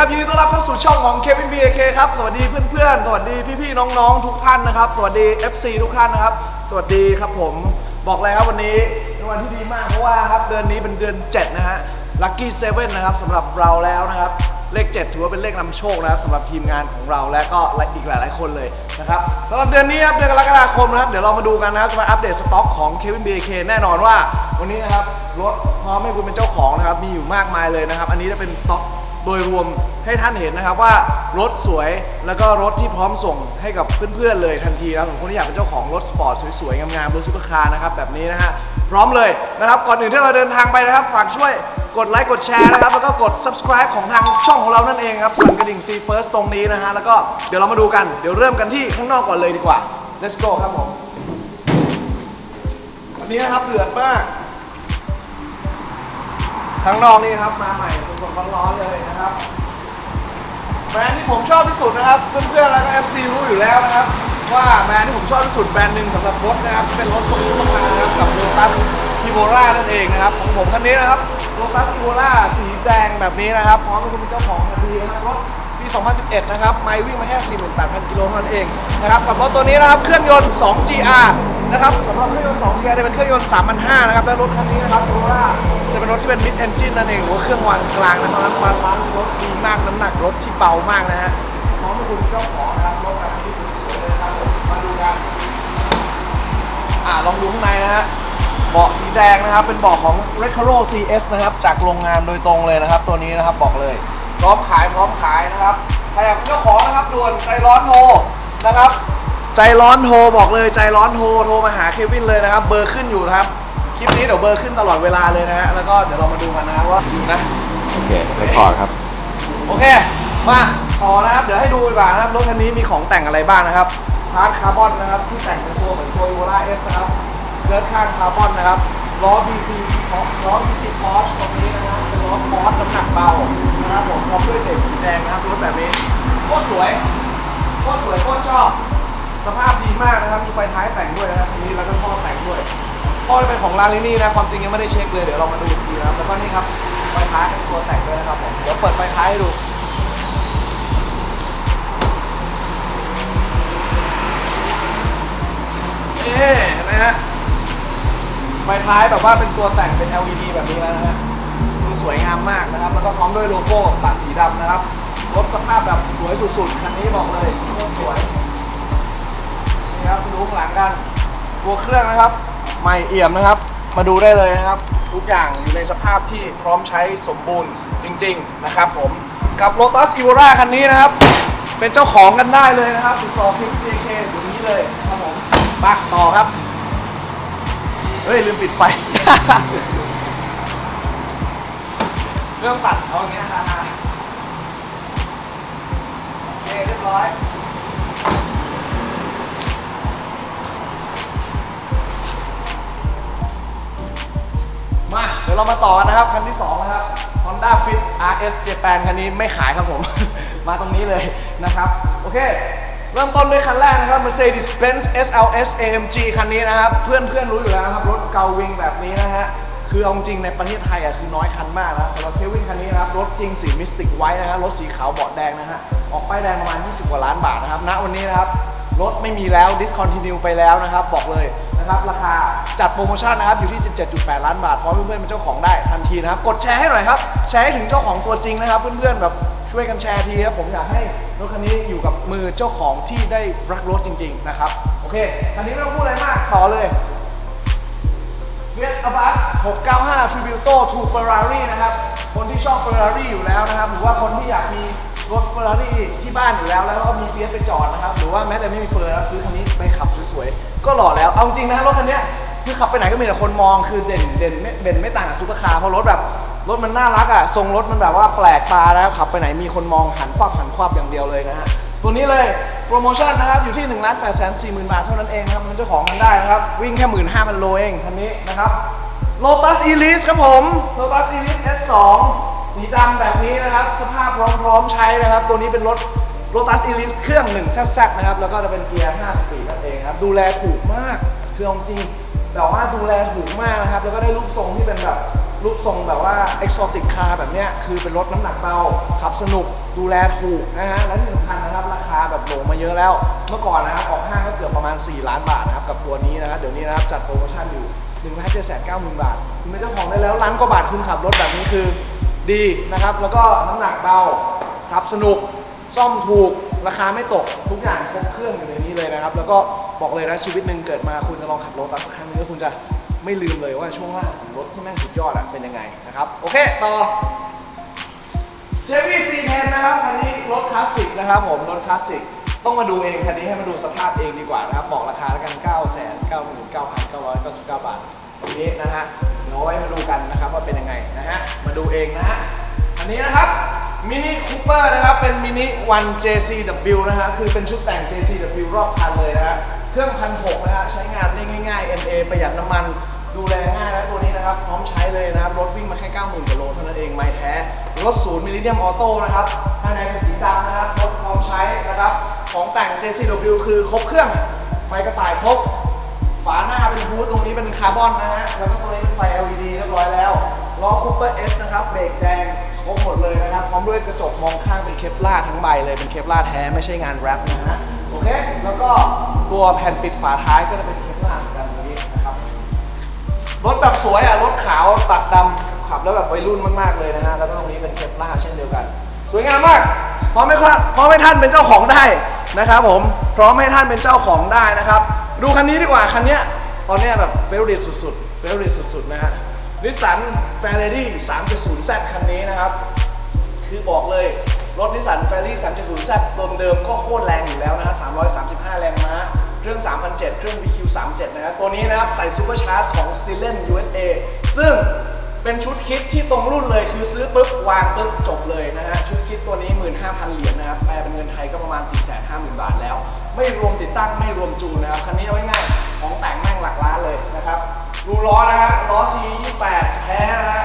ครับยินดีต้อนรับเข้าสู่ช่องของ Kevin BAK ครับ สวัสดีเพื่อนๆ สวัสดีพี่ๆ น้องๆ ทุกท่านนะครับ สวัสดี FC ทุกท่านนะครับ สวัสดีครับผม บอกเลยครับวันนี้เป็นวันที่ดีมากเพราะว่าครับเดือนนี้เป็นเดือน 7 นะฮะ Lucky 7 นะครับสำหรับเราแล้วนะครับ เลข 7 ถือว่าเป็นเลขนำโชคนะครับสำหรับทีมงานของเราและก็อีกหลายๆ คนเลยนะครับสำหรับเดือนนี้ครับเดือนกรกฎาคมนะครับ เดี๋ยวเรามาดูกันนะครับจะมาอัปเดตสต็อกของ Kevin BAK แน่นอนว่า วันนี้นะครับรถพร้อมให้คุณเป็นเจ้าของนะครับมีอยู่มากมายเลยนะครับ อันนี้จะเป็นสต็อก โดยรวมให้ท่านเห็นนะครับว่ารถสวยแล้วก็รถที่พร้อมส่งให้กับเพื่อนๆเลยทันทีนะครับสำหรับคนที่อยากเป็นเจ้าของรถสปอร์ตสวยๆ งามๆรถซุปเปอร์คาร์นะครับแบบนี้นะฮะพร้อมเลยนะครับก่อนอื่นที่เราเดินทางไปนะครับฝากช่วยกดไลค์กดแชร์นะครับแล้วก็กด subscribe ของทางช่องของเรานั่นเองครับสั่นกระดิ่ง C First ตรงนี้นะฮะแล้วก็เดี๋ยวเรามาดูกันเดี๋ยวเริ่มกันที่ข้างนอกก่อนเลยดีกว่า let's go ครับผมวันนี้นะครับเดือดมากข้างนอกนี่ครับมาใหม่ สดๆร้อนๆเลยนะครับแบรนด์ที่ผมชอบที่สุดนะครับเพื่อนๆแล้วก็ FC รู้อยู่แล้วนะครับ ว่าแบรนด์ที่ผมชอบที่สุดแบรนด์หนึ่งสำหรับรถนะครับเป็นรถซุปเปอร์คาร์นะครับกับ Lotus e v o l a นั่นเองนะครับของผมคันนี้นะครับ Lotus e v o l a สีแดงแบบนี้นะครับพร้อมกับคุณเป็นเจ้าของทันทีนะครับรถ ปี 2011 นะครับ ไมล์วิ่งมาแค่ 48,000 กิโลเท่านั้นเองนะครับ กับรถตัวนี้นะครับ เครื่องยนต์ 2GR นะครับสำหรับเครื่องยนต์ 2GR จะเป็นเครื่องยนต์ 3,500 นะครับ และรถคันนี้นะครับ e v o l a จะเป็นรถที่เป็น mid engine นั่นเอง หรือว่าเครื่องวางกลางนะครับนั้นมาล้างรถดีมาก น้ำหนักรถที่เบามากนะฮะพร้อมกับคุณเจ้าของนะครับรถแบบนี้สวยๆเลยนะครับผมมาดูกัน อ่าลองดูข้างในนะฮะเบาะสีแดงนะครับ เป็นเบาะของ Recaro CS นะครับ จากโรงงานโดยตรงเลยนะครับ ตัวนี้นะครับบอกเลย พร้อมขายพร้อมขายนะครับใครอยากเป็นเจ้าของนะครับด่วนใจร้อนโทรนะครับ ใจร้อนโทรบอกเลยใจร้อนโทรโทรมาหาเควินเลยนะครับ เบอร์ขึ้นอยู่นะครับ คลิปนี้เดี๋ยวเบอร์ขึ้นตลอดเวลาเลยนะฮะแล้วก็เดี๋ยวเรามาดูกันนะว่าดูนะ โอเคเรคคอร์ดครับ โอเค มาต่อนะครับ เดี๋ยวให้ดูดีกว่านะครับรถคันนี้มีของแต่งอะไรบ้างนะครับพาร์ทคาร์บอนนะครับ ที่แต่งเป็นตัวเหมือนตัว e v o l a S นะครับสเกิร์ตข้างคาร์บอนนะครับล้อ BC ล้อ BC Porsche ตรงนี้นะค รับอพอร์น้ำหนักเบานะครับผมพร้อมด้วยเบรกสีแดงนะครับรถแบบนี้โคตรสวยโคตรสวยโคตรชอบ สภาพดีมากนะครับมีไฟท้ายแต่งด้วยนะครับนี้แล้วก็ท่อแต่งด้วยท่อเป็นของลาลินี่นะความจริงยังไม่ได้เช็คเลยเดี๋ยวเรามาดูอีกทีนะครับแล้วก็นี่ครับไฟท้ายเป็นตัวแต่งด้วยนะครับผมเดี๋ยวเปิดไฟท้ายให้ดูนี่เห็นไหมฮะไฟท้ายแบบว่าเป็นตัวแต่งเป็น LED แบบนี้แล้วนะฮะ สวยงามมากนะครับ แล้วก็พร้อมด้วยโลโก้ตัดสีดำนะครับ รถสภาพแบบสวยสุดๆ คันนี้บอกเลยโคตรสวย นี่ครับดูข้างหลังกันตัวเครื่องนะครับ ใหม่เอี่ยมนะครับ มาดูได้เลยนะครับ ทุกอย่างอยู่ในสภาพที่พร้อมใช้สมบูรณ์จริง ๆ นะครับผม กับ Lotus e v o l a คันนี้นะครับ เป็นเจ้าของกันได้เลยนะครับติดต่อพิมพ์ JK อยู่นี้เลยครับผมปักต่อครับ เฮ้ย ลืมปิดไฟ เรื่องตัดเอาอย่างเงี้ยนะฮะโอเคเรียบร้อยมาเดี๋ยวเรามาต่อนะครับ คันที่ 2 นะครับ Honda Fit RS Japan คันนี้ไม่ขายครับผม มาตรงนี้เลยนะครับ โอเค เริ่มต้นด้วยคันแรกนะครับ Mercedes-Benz SLS AMG คันนี้นะครับ เพื่อนเพื่อนๆรู้อยู่แล้วนะครับ รถเกาวิงแบบนี้นะฮะ คือเอาจริงในประเทศไทยอะคือน้อยคันมากนะสำหรับเควินคันนี้นะครับรถจริงสีมิสติกไว้นะฮะรถสีขาวเบาะแดงนะฮะออกป้ายแดงประมาณ 20 กว่าล้านบาทนะครับณวันนี้นะครับรถไม่มีแล้ว discontinue ไปแล้วนะครับ บอกเลยนะครับราคาจัดโปรโมชั่นนะครับอยู่ที่ 17.8 ล้านบาทพร้อมเพื่อนๆเป็นเจ้าของได้ทันทีนะครับ กดแชร์ให้หน่อยครับ แชร์ให้ถึงเจ้าของตัวจริงนะครับ เพื่อนๆแบบช่วยกันแชร์ทีครับผมอยากให้รถคันนี้อยู่กับมือเจ้าของที่ได้รักรถจริง ๆ นะครับ โอเคคันนี้ไม่ต้องพูดอะไรมากต่อเลย เฟียสอบัส695 Tributo to Ferrari นะครับ คนที่ชอบ Ferrari อยู่แล้วนะครับ หรือว่าคนที่อยากมีรถ Ferrari ที่บ้านอยู่แล้ว แล้วก็มีเฟียสไปจอดนะครับ หรือว่าแม้แต่ไม่มีเฟอร์นะครับซื้อคันนี้ไปขับสวยๆ ก็หล่อแล้ว เอาจริงนะรถคันเนี้ยคือขับไปไหนก็มีแต่คนมอง คือเด่นเด่นไม่เด่นไม่ต่างกับซูเปอร์คาร์ เพราะรถแบบรถมันน่ารักอะทรงรถมันแบบว่าแปลกตาแล้วขับไปไหนมีคนมองหันควับหันควับอย่างเดียวเลยนะฮะ ตัวนี้เลยโปรโมชั่นนะครับอยู่ที่1 8 4 0 0 0 0บาทเท่านั้นเองครับมันเจ้าของมันได้นะครับ วิ่งแค่15,000โลเองคันนี้นะครับ Lotus Elise ครับผม Lotus Elise S2 สีดำแบบนี้นะครับ สภาพพร้อมๆใช้นะครับ ตัวนี้เป็นรถ Lotus Elise เครื่อง1 z z นะครับ แล้วก็จะเป็นเกียร์ 5 สปีดนั่นเองครับ ดูแลถูกมาก คือเอาจริง แต่ว่าดูแลถูกมากนะครับ แล้วก็ได้รูปทรงที่เป็นแบบ รูปทรงแบบว่า exotic car แบบเนี้ยคือเป็นรถน้ำหนักเบาขับสนุกดูแลถูกนะฮะและที่สำคัญนะครับราคาแบบลงมาเยอะแล้ว เมื่อก่อนนะครับออกห้างก็เกือบประมาณ 4 ล้านบาทนะครับกับตัวนี้นะครับเดี๋ยวนี้นะครับจัดโปรโมชั่นอยู่1ล้านเจ็ดแสนเก้าหมื่นบาท คุณเป็นเจ้าของได้แล้วล้านกว่าบาทคุณขับรถแบบนี้คือดีนะครับ แล้วก็น้ำหนักเบาขับสนุกซ่อมถูกราคาไม่ตกทุกอย่างครบเครื่องอยู่ในนี้เลยนะครับ แล้วก็บอกเลยนะชีวิตหนึ่งเกิดมาคุณจะลองขับรถสักครั้งนึงแล้วคุณจะ ไม่ลืมเลยว่าช่วงล่างของรถที่แม่งสุดยอดอะเป็นยังไงนะครับ โอเค ต่อเชฟวี่ซีเทนนะครับคันนี้รถคลาสสิกนะครับผม รถคลาสสิก ต้องมาดูเองคันนี้ให้มาดูสภาพเองดีกว่านะครับ บอกราคาแล้วกัน 9 9 9 9 9 9 บาทตรงนี้นะฮะเดี๋ยวเอาไว้มาดูกันนะครับว่าเป็นยังไงนะฮะ มาดูเองนะฮะ อันนี้นะครับมินิคูเปอร์นะครับ เป็นมินิ1 JCW นะฮะ คือเป็นชุดแต่ง JCW รอบคันเลยนะฮะ รื่องพันหกนะฮะใช้งานได้ง่ายๆ NA ประหยัดน้ำมันดูแลง่ายนะตัวนี้นะครับ พร้อมใช้เลยนะครับ รถวิ่งมาแค่ 90,000กว่าโลเท่านั้นเองไม่แท้ รถศูนย์มิลลิเนียมออโต้นะครับภายในเป็นสีดำนะครับ รถพร้อมใช้นะครับ ของแต่ง JCW คือครบเครื่องไฟกระต่ายครบฝาหน้าเป็นบูทตรงนี้เป็นคาร์บอนนะฮะแล้วก็ตรงนี้เป็นไฟ LED เรียบร้อยแล้วล้อคูเปอร์เอสนะครับเบรกแดง รบหมดเลยนะครับ พร้อมด้วยกระจกมองข้างเป็นเคปลาทั้งใบเลย เป็นเคปลาแท้ไม่ใช่งานแรปนะฮะ โอเค แล้วก็ตัวแผ่นปิดฝาท้ายก็จะเป็นเคปลาร์เหมือนกันตรงนี้นะครับ รถแบบสวยอะ รถขาวตัดดำขับแล้วแบบวัยรุ่นมากๆเลยนะฮะ แล้วก็ตรงนี้เป็นเคปลาเช่นเดียวกัน สวยงามมากพร้อมไหมครับพร้อมให้ท่านเป็นเจ้าของได้นะครับผม พร้อมให้ท่านเป็นเจ้าของได้นะครับ ดูคันนี้ดีกว่า คันเนี้ยตอนเนี้ยแบบเฟรดิตสุดๆเฟรดิตสุดๆนะฮะ นิสสันแฟร์เรดี้ 3.0Z คันนี้นะครับ คือบอกเลย รถนิสสันแฟรี่ 3.0Z ตัวเดิมก็โคตรแรงอยู่แล้วนะฮะ335 แรงม้าเครื่อง 3,007 เครื่อง VQ 37 นะครับตัวนี้นะครับใส่ซูเปอร์ชาร์จของ s t i l e n USA ซึ่งเป็นชุดคิดที่ตรงรุ่นเลยคือซื้อปุ๊บ วางปุ๊บ จบเลยนะฮะ ชุดคิดตัวนี้ 15,000 เหรียญนะครับ แปลเป็นเงินไทยก็ประมาณ 450,000 บาทแล้ว ไม่รวมติดตั้งไม่รวมจูนนะครับ คันนี้เอาง่ายของแต่งแม่งหลักล้านเลยนะครับ ดูล้อนะฮะล้อ C28 แท้นะฮะ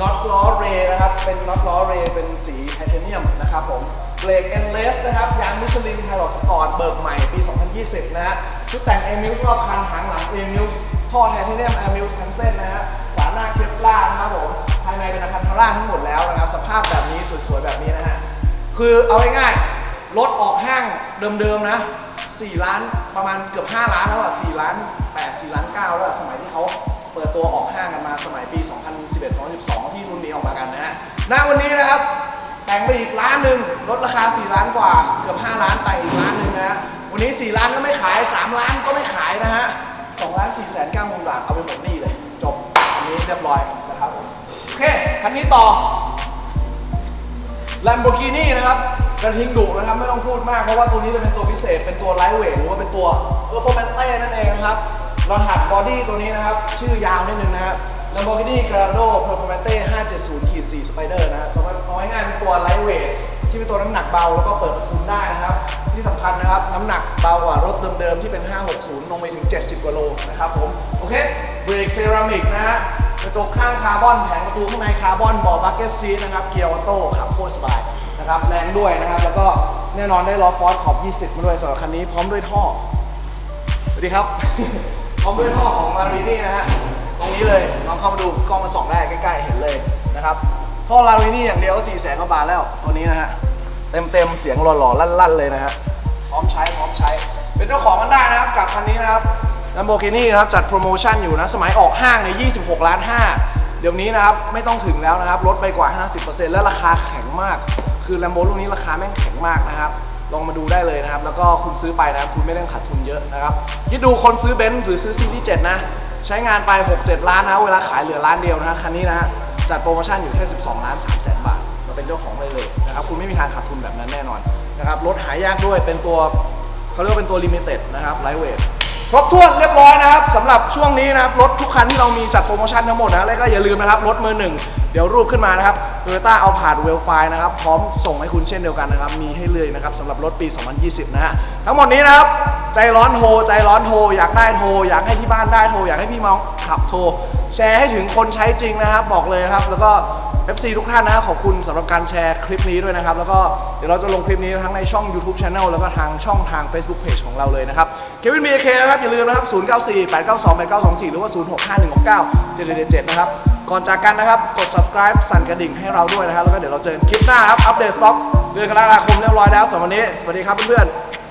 น็อตล้อเรย์นะครับ เป็นน็อตล้อเรย์เป็นสีไทเทเนียมนะครับผมเบรกเอนเลสนะครับ ยางมิชลินไฮลอสปอร์ตเบิกใหม่ปี 2020 นะฮะ ชุดแต่งเอมิลส์รอบคันหางหลังเอมิลส์ท่อไทเทเนียมเอมิลส์ทั้งเส้นนะฮะฝาหน้าเคปลานะครับผม ภายในเป็นอาคารทาร่าทั้งหมดแล้วนะครับ สภาพแบบนี้สวยๆแบบนี้นะฮะ คือเอาง่ายๆรถออกห้างเดิมๆนะ 4 ล้านประมาณเกือบ 5 ล้านแล้วอะ4ล้าน8 4ล้าน9แล้วอะสมัยที่เขาเปิดตัวออกห้างกันมาสมัยปี 2011 2012 ที่รุ่นนี้ออกมากันนะฮะณวันนี้นะครับแต่งไปอีกล้านหนึ่งลดราคา 4 ล้านกว่าเกือบ 5 ล้านแต่งอีกล้านหนึ่งนะฮะวันนี้ 4 ล้านก็ไม่ขาย 3 ล้านก็ไม่ขายนะฮะ2ล้าน4แสน9หมื่นบาทเอาไปหมดหนี่เลย จบอันนี้เรียบร้อยนะครับโอเคคันนี้ต่อ Lamborghini นะครับ กระทิงดุนะครับไม่ต้องพูดมากเพราะว่าตัวนี้จะเป็นตัวพิเศษเป็นตัวไลท์เวทหรือว่าเป็นตัว Performante นั่นเองนะครับรหัสบอดี้ตัวนี้นะครับ ชื่อยาวนิดนึงนะครับ Lamborghini Gallardo Performante 570ขีด4 Spider นะสำหรับเอาง่ายๆเป็นตัวไลท์เวทที่เป็นตัวน้ำหนักเบาแล้วก็เปิดประทุนได้นะครับ ที่สำคัญนะครับ น้ำหนักเบากว่ารถเดิมๆ ที่เป็น 560 ลงไปถึง 70กว่าโลนะครับผม โอเคเบรกเซรามิกนะฮะกระจกข้างคาร์บอนแผงประตูข้างในคาร์บอนเบาบักเก็ตซีนะครับเกียร์ออโต้ขับโคตรสบาย นะครับแรงด้วยนะครับ แล้วก็แน่นอนได้ล้อฟอร์สขอบ 20 มาด้วยสำหรับคันนี้พร้อมด้วยท่อสวัสดีครับ พร้อมด้วยท่อของมารีนี่นะฮะตรงนี้เลยลองเข้ามาดูกล้องมาส่องได้ใกล้ๆเห็นเลยนะครับท่อลารีนี่อย่างเดียวก็4แสนกว่าบาทแล้วตัวนี้นะฮะเต็มๆเสียงหล่อๆลั่นๆเลยนะฮะพร้อมใช้พร้อมใช้ เป็นเจ้าของกันได้นะครับกับคันนี้นะครับ Lamborghini นะครับจัดโปรโมชั่นอยู่นะ สมัยออกห้างในย26 ล้าน 5 เดี๋ยวนี้นะครับ ไม่ต้องถึงแล้วนะครับ ลดไปกว่า 50%แล้วราคาแข็งมาก คือ Lambo รุ่นนี้ราคาแม่งแข็งมากนะครับลองมาดูได้เลยนะครับ แล้วก็คุณซื้อไปนะครับคุณไม่ต้องขาดทุนเยอะนะครับคิดดูคนซื้อเบนซ์หรือซื้อซีรีส์7นะ ใช้งานไป 6-7 ล้านนะเวลาขายเหลือล้านเดียวนะฮะคันนี้นะฮะจัดโปรโมชั่นอยู่แค่ 12 ล้าน3แสนบาทมาเป็นเจ้าของได้เลยนะครับคุณไม่มีทางขาดทุนแบบนั้นแน่นอนนะครับรถหายากด้วยเป็นตัวเขาเรียกว่าเป็นตัวลิมิเต็ดนะครับไลท์เวทครบถ้วนเรียบร้อยนะครับสำหรับช่วงนี้นะครับรถทุกคันที่เรามีจัดโปรโมชั่นทั้งหมดนะแล้วก็อย่าลืมนะครับรถมือหนึ่ง เดี๋ยวรูปขึ้นมานะครับ Toyota เอาผ่านเวลไฟนะครับ พร้อมส่งให้คุณเช่นเดียวกันนะครับ มีให้เลยนะครับสำหรับรถปี 2020 นะฮะ ทั้งหมดนี้นะครับ ใจร้อนโทร ใจร้อนโทร อยากได้โทร อยากให้ที่บ้านได้โทร อยากให้พี่น้องขับโทร แชร์ให้ถึงคนใช้จริงนะครับ บอกเลยนะครับ แล้วก็ FC ทุกท่านนะครับขอบคุณสำหรับการแชร์คลิปนี้ด้วยนะครับ แล้วก็เดี๋ยวเราจะลงคลิปนี้ทั้งในช่อง YouTube Channel แล้วก็ทางช่องทาง Facebook Page ของเราเลยนะครับเควินบีเคนะครับอย่าลืมนะครับ 094 892 8924 หรือว่า 065169 7777 นะครับ ก่อนจากกันนะครับ กด subscribe สั่นกระดิ่งให้เราด้วยนะครับ แล้วก็เดี๋ยวเราเจอกันคลิปหน้าครับ อัปเดตสต็อกเดือนกรกฎาคมเรียบร้อยแล้วสำหรับวันนี้ สวัสดีครับเพื่อนๆ